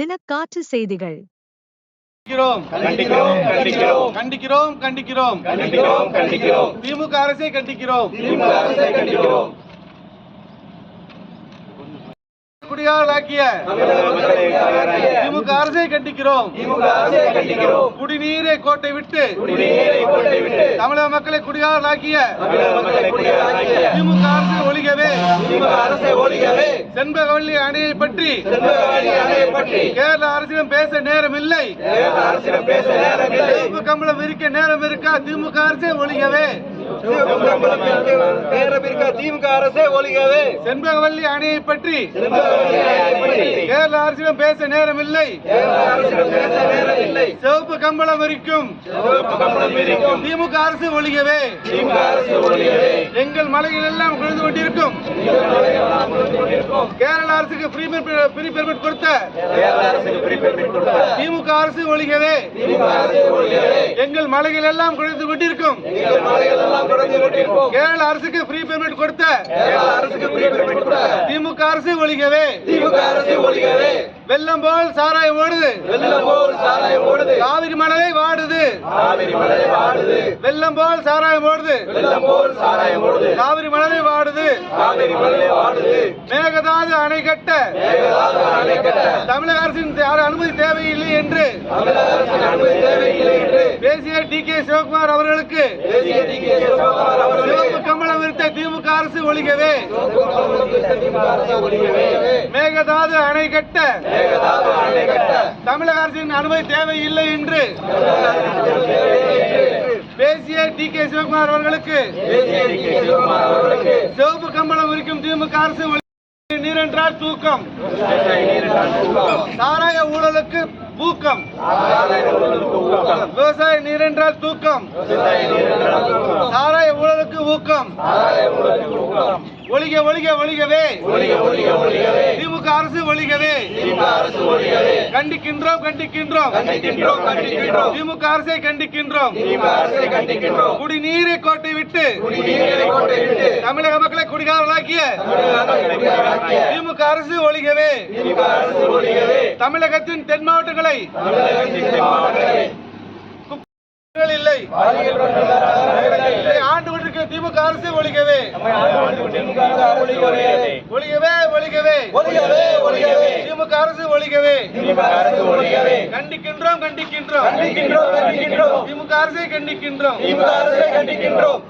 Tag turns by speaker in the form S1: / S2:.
S1: இன்றைக்கான காற்று செய்திகள்.
S2: கண்டிக்கிறோம்
S3: கண்டிக்கிறோம் கண்டிக்கிறோம்
S2: கண்டிக்கிறோம். கண்டிக்கிறோம்
S3: கண்டிக்கிறோம். கண்டிக்கிறோம்
S2: திமுக அரசை கண்டிக்கிறோம்.
S3: திமுக அரசை கண்டிக்கிறோம்.
S2: குடியாளாக்கிய
S3: தமிழக மக்களை காப்பாற்றிய
S2: திமுக அரசை கண்டிக்கிறோம். குடிநீரை கோட்டை விட்டு
S3: குடிநீரை கொட்டை விட்டு
S2: தமிழக மக்களை குடியாளாக்கிய
S3: தமிழக மக்களை குடியாக்கிய
S2: திமுக அரசை ஒழிகவே
S3: திமுக அரசை
S2: செண்பகவல்லி அணையை பற்றி கேரள அரசிடம் பேச நேரம் இல்லை சிவப்பு கம்பளம் விரிக்க நேரம் இருக்கா திமுக அரசை ஒழிகவே
S3: திமுக அரசை ஒழிக்கவே
S2: செண்பகவல்லி அணையை பற்றி கேரள அரசிடம் பேச நேரம் இல்லை சிவப்பு கம்பளம் விரிக்கும்.
S3: சிவப்பு கம்பளம் விரிக்கும்.
S2: திமுக அரசு ஒழிகவே
S3: திமுக அரசு ஒழிக்கவே
S2: எங்கள் மலைகள் எல்லாம் குறைந்து கொண்டிருக்கும். கேரள அரசுக்கு ஃப்ரீ ஃப்ரீ பெர்மிட் கொடுத்த
S3: கேரள அரசுக்கு ஃப்ரீ
S2: திமுக அரசு ஒழிகவே.
S3: திமுக அரசு
S2: எங்கள் மலைகள் எல்லாம் குறைந்து கொண்டிருக்கும்.
S3: எங்கள் எல்லாம்
S2: கேரள அரசுக்கு ஃப்ரீ பெர்மிட் கொடுத்த
S3: கேரள அரசுக்கு ஃப்ரீ கொடுத்த
S2: திமுக அரசு ஒழிகவே
S3: திமுக அரசு ஒழிகவே.
S2: வெள்ளம் போல் சாராயம் ஓடுது.
S3: வெள்ளம் போல் சாராயம் ஓடுது.
S2: காவிரி மணலை வாடுது.
S3: காவிரி மலை வாடுது.
S2: வெள்ளம் போல் சாராயம் ஓடுது.
S3: வெள்ளம் போல் சாராயம் ஓடுது.
S2: காவிரி மணலை வாடுது.
S3: காவிரி மலை வாடுது.
S2: மேகதாது அணை கட்ட.
S3: மேகதாது அணை கட்ட.
S2: தமிழக அரசின் யார் அனுமதி தேவையில்லை என்று.
S3: தமிழக அரசின் அனுமதி தேவையில்லை என்று.
S2: பேசிய டி. கே. சிவகுமார் அவர்களுக்கு.
S3: தேசிய டிகே சிவகுமார் அவர்களே
S2: சிவப்பு கம்பளம் விருத்த திமுக அரசு ஒழிகவே
S3: திமுக அரசு ஒழிக்கவே.
S2: மேகதாது அணை கட்ட தமிழக அரசின் அனுமதி தேவையில்லை என்று பேசிய டி கே சிவகுமார் அவர்களுக்கு சிவப்பு கம்பளம் விரிக்கும் திமுக அரசு நீரென்றால் தூக்கம். சாராய ஊழலுக்கு ஊக்கம். விவசாய நீரென்றால் தூக்கம். சாராய ஊழலுக்கு ஊக்கம் ஒழிக ஒழிக ஒழிகவே. திமுக அரசு ஒழிகவே. கண்டிக்கின்றோம் கண்டிக்கின்றோம். திமுக அரசை கண்டிக்கின்றோம்.
S3: அரசை கண்டிக்கின்றோம்
S2: குடிநீரை கோட்டை விட்டு தமிழக மக்களை குடிகாரர்களாக்கிய திமுக அரசு ஒழிகவே. தமிழகத்தின் தென் மாவட்டங்களை. இல்லை இதை ஆண்டு கொண்டிருக்கிற திமுக அரசு ஒழிகவே ஒழிகவே ஒழிகவே திமுக அரசு ஒழிகவே
S3: திமுக அரசு ஒழிக்கவே
S2: கண்டிக்கின்றோம் கண்டிக்கின்றோம்.
S3: கண்டிக்கின்றோம் கண்டிக்கின்றோம்.
S2: திமுக அரசை கண்டிக்கின்றோம்.
S3: திமுக அரசை கண்டிக்கின்றோம்.